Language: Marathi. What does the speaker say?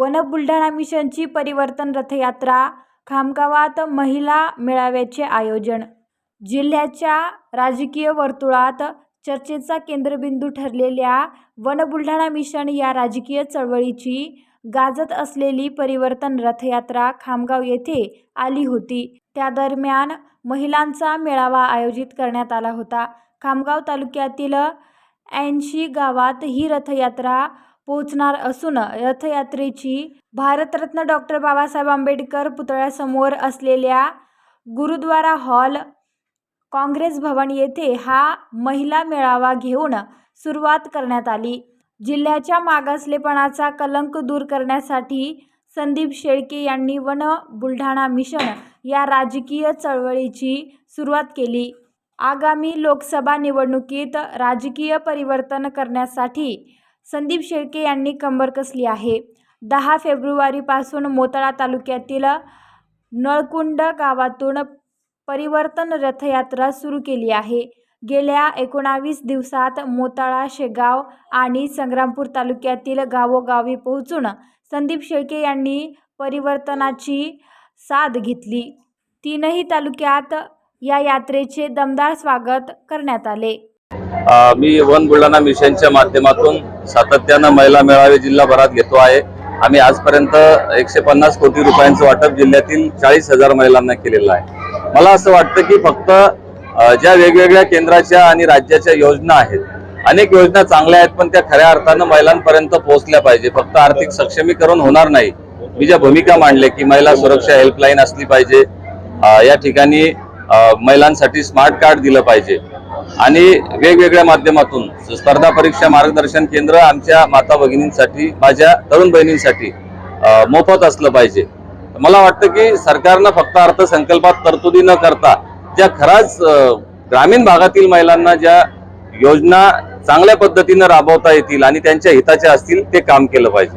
वन बुलढाणा मिशनची परिवर्तन रथयात्रा खामगावात महिला मेळाव्याचे आयोजन. जिल्ह्याच्या राजकीय वर्तुळात चर्चेचा केंद्रबिंदू ठरलेल्या वन बुलढाणा मिशन या राजकीय चळवळीची गाजत असलेली परिवर्तन रथयात्रा खामगाव येथे आली होती. त्या दरम्यान महिलांचा मेळावा आयोजित करण्यात आला होता. खामगाव तालुक्यातील ऐंशी गावात ही रथयात्रा पोहोचणार असून रथयात्रेची भारतरत्न डॉक्टर बाबासाहेब आंबेडकर पुतळ्यासमोर असलेल्या गुरुद्वारा हॉल काँग्रेस भवन येथे हा महिला मेळावा घेऊन सुरुवात करण्यात आली. जिल्ह्याच्या मागासलेपणाचा कलंक दूर करण्यासाठी संदीप शेळके यांनी वन बुलढाणा मिशन या राजकीय चळवळीची सुरुवात केली. आगामी लोकसभा निवडणुकीत राजकीय परिवर्तन करण्यासाठी संदीप शेळके यांनी कंबर कसली आहे? दहा फेब्रुवारीपासून मोताळा तालुक्यातील नळकुंड गावातून परिवर्तन रथयात्रा सुरू केली आहे. गेल्या एकोणावीस दिवसात मोताळा शेगाव आणि संग्रामपूर तालुक्यातील गावोगावी पोहोचून संदीप शेळके यांनी परिवर्तनाची साथ घेतली. तीनही तालुक्यात या यात्रेचे दमदार स्वागत करण्यात आले. मी वन बुलढाणा मिशनच्या माध्यमातून सातत्यानं महिला मेळावे जिल्हाभरात घेतो आहे. आम्ही आजपर्यंत एकशे पन्नास कोटी रुपयांचं वाटप जिल्ह्यातील चाळीस हजार महिलांना केलेलं आहे. मला असं वाटतं की फक्त ज्या वेगवेगळ्या केंद्राच्या आणि राज्याच्या योजना आहेत अनेक योजना चांगल्या आहेत पण त्या खऱ्या अर्थानं महिलांपर्यंत पोहोचल्या पाहिजे. फक्त आर्थिक सक्षमीकरण होणार नाही. मी ज्या भूमिका मांडल्या की महिला सुरक्षा हेल्पलाईन असली पाहिजे या ठिकाणी महिलांसाठी स्मार्ट कार्ड दिलं पाहिजे. आणि वेगवेगळ्या माध्यमातून स्पर्धा परीक्षा मार्गदर्शन केंद्र आमच्या माता भगिनींसाठी माझ्या तरुण बहिणींसाठी मोफत असलं पाहिजे. मला वाटतं की सरकारनं फक्त अर्थसंकल्पात तरतुदी न करता ज्या खराच ग्रामीण भागातील महिलांना ज्या योजना चांगल्या पद्धतीनं राबवता येतील आणि त्यांच्या हिताच्या असतील ते काम केलं पाहिजे.